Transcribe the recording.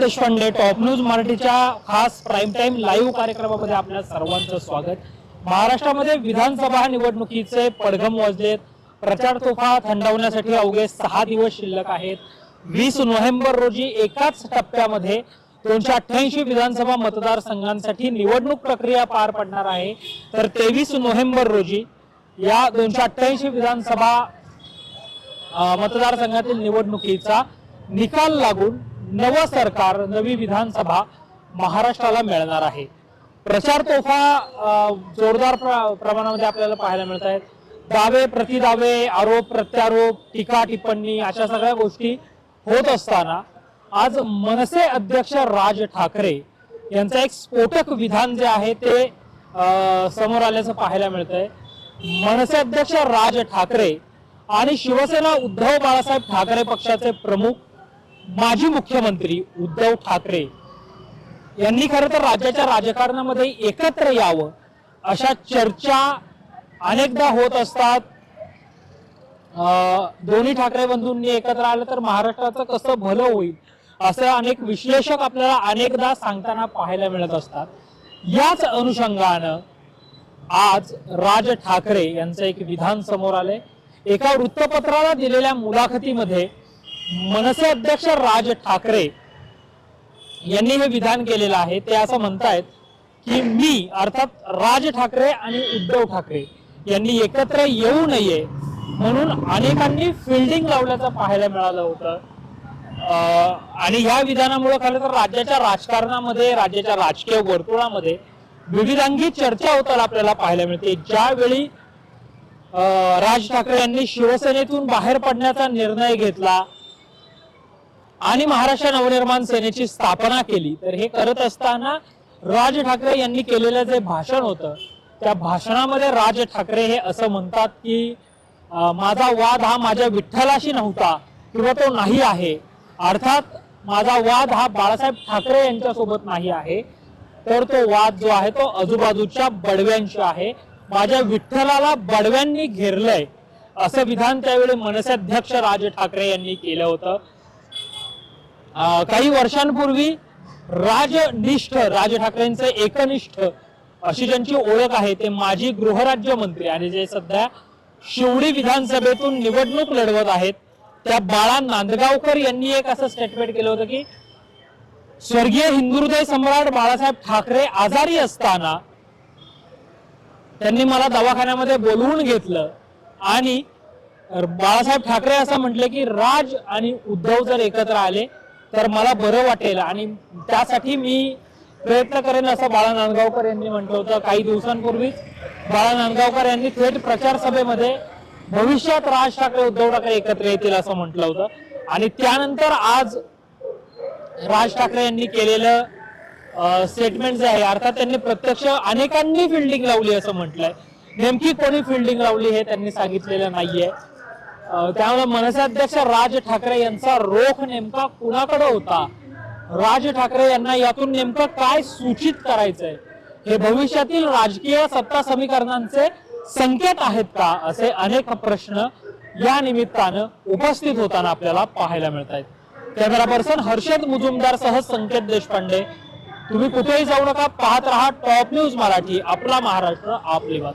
Deshpande top news मराठीच्या खास prime time live कार्यक्रमामध्ये आपल्या सर्वांचं स्वागत. महाराष्ट्रामध्ये विधानसभा निवडणुकीचे पडघम वाजलेत. प्रचार तोफा थंडावण्यासाठी अवघे सहा दिवस शिल्लक आहेत. वीस नोव्हेंबर रोजी एकाच टप्प्यामध्ये दोनशे अठ्ठ्याऐंशी विधानसभा मतदारसंघांसाठी निवडणूक प्रक्रिया पार पडणार आहे. तर तेवीस नोव्हेंबर रोजी या दोनशे अठ्ठ्याऐंशी विधानसभा मतदारसंघातील निवडणुकीचा निकाल लागून नवं सरकार नवी विधानसभा महाराष्ट्राला मिळणार आहे. प्रचार तोफा जोरदार प्र- प्रमाणामध्ये आपल्याला पाहायला मिळत आहेत. दावे प्रतिदावे आरोप प्रत्यारोप टीका टिप्पणी अशा सगळ्या गोष्टी होत असताना आज मनसे अध्यक्ष राज ठाकरे यांचं एक स्फोटक विधान जे आहे ते समोर आल्याचं पाहायला मिळतंय. मनसे अध्यक्ष राज ठाकरे आणि शिवसेना उद्धव बाळासाहेब ठाकरे पक्षाचे प्रमुख माजी मुख्यमंत्री उद्धव ठाकरे यांनी खरं तर राज्याच्या राजकारणामध्ये एकत्र यावं अशा चर्चा अनेकदा होत असतात. दोन्ही ठाकरे बंधूंनी एकत्र आलं तर महाराष्ट्राचं कसं भलं होईल असं अनेक विश्लेषक आपल्याला अनेकदा सांगताना पाहायला मिळत असतात. याच अनुषंगानं आज राज ठाकरे यांचं एक विधान समोर आलंय. एका वृत्तपत्राला दिलेल्या मुलाखतीमध्ये मनसे अध्यक्ष राज ठाकरे यांनी हे विधान केलेलं आहे. ते असं म्हणतायत की मी अर्थात राज ठाकरे आणि उद्धव ठाकरे यांनी एकत्र येऊ नये म्हणून अनेकांनी फिल्डिंग लावल्याचं पाहायला मिळालं होतं. आणि ह्या विधानामुळे खरं तर राज्याच्या राजकारणामध्ये राज्याच्या राजकीय वर्तुळामध्ये विविधांगी चर्चा होताना आपल्याला पाहायला मिळते. ज्यावेळी राज ठाकरे यांनी शिवसेनेतून बाहेर पडण्याचा निर्णय घेतला आणि महाराष्ट्र नवनिर्माण सेनेची स्थापना केली. तर हे करत असताना राज ठाकरे यांनी केलेलं जे भाषण होतं त्या भाषणामध्ये राज ठाकरे हे असं म्हणतात की माझा वाद हा माझ्या विठ्ठलाशी नव्हता किंवा तो नाही आहे. अर्थात माझा वाद हा बाळासाहेब ठाकरे यांच्यासोबत नाही आहे. तर तो वाद जो आहे तो आजूबाजूच्या बडव्यांशी आहे. माझ्या विठ्ठलाला बडव्यांनी घेरलंय. असं विधान त्यावेळी मनसे अध्यक्ष राज ठाकरे यांनी केलं होतं. काही वर्षांपूर्वी राजनिष्ठ राज ठाकरेंचे एकनिष्ठ अशी ज्यांची ओळख आहे ते माजी गृहराज्यमंत्री आणि जे सध्या शिवडी विधानसभेतून निवडणूक लढवत आहेत त्या बाळा नांदगावकर यांनी एक असं स्टेटमेंट केलं होतं की स्वर्गीय हिंदुहृदय सम्राट बाळासाहेब ठाकरे आजारी असताना त्यांनी मला दवाखान्यामध्ये बोलवून घेतलं आणि बाळासाहेब ठाकरे असं म्हटले की राज आणि उद्धव जर एकत्र आले तर मला बरं वाटेल आणि त्यासाठी मी प्रयत्न करेन असं बाळा नांदगावकर यांनी म्हटलं होतं काही दिवसांपूर्वीच. बाळा नांदगावकर यांनी थेट प्रचार सभेमध्ये भविष्यात राज ठाकरे उद्धव ठाकरे एकत्र येतील असं म्हटलं होतं. आणि त्यानंतर आज राज ठाकरे यांनी केलेलं स्टेटमेंट जे आहे अर्थात त्यांनी प्रत्यक्ष अनेकांनी फिल्डिंग लावली असं म्हटलंय. नेमकी कोणी फिल्डिंग लावली हे त्यांनी सांगितलेलं नाहीये. त्यामुळे मनसे अध्यक्ष राज ठाकरे यांचा रोख नेमका कुणाकडे होता? राज ठाकरे यांना यातून नेमकं काय सूचित करायचंय? हे भविष्यातील राजकीय सत्ता समीकरणांचे संकेत आहेत का? असे अनेक प्रश्न या निमित्तानं उपस्थित होताना आपल्याला पाहायला मिळत आहेत कॅमेरा पर्सन हर्षद मुजुमदार सह संकेत देशपांडे. तुम्ही कुठेही जाऊ नका पाहत राहा टॉप न्यूज मराठी आपला महाराष्ट्र आपली बात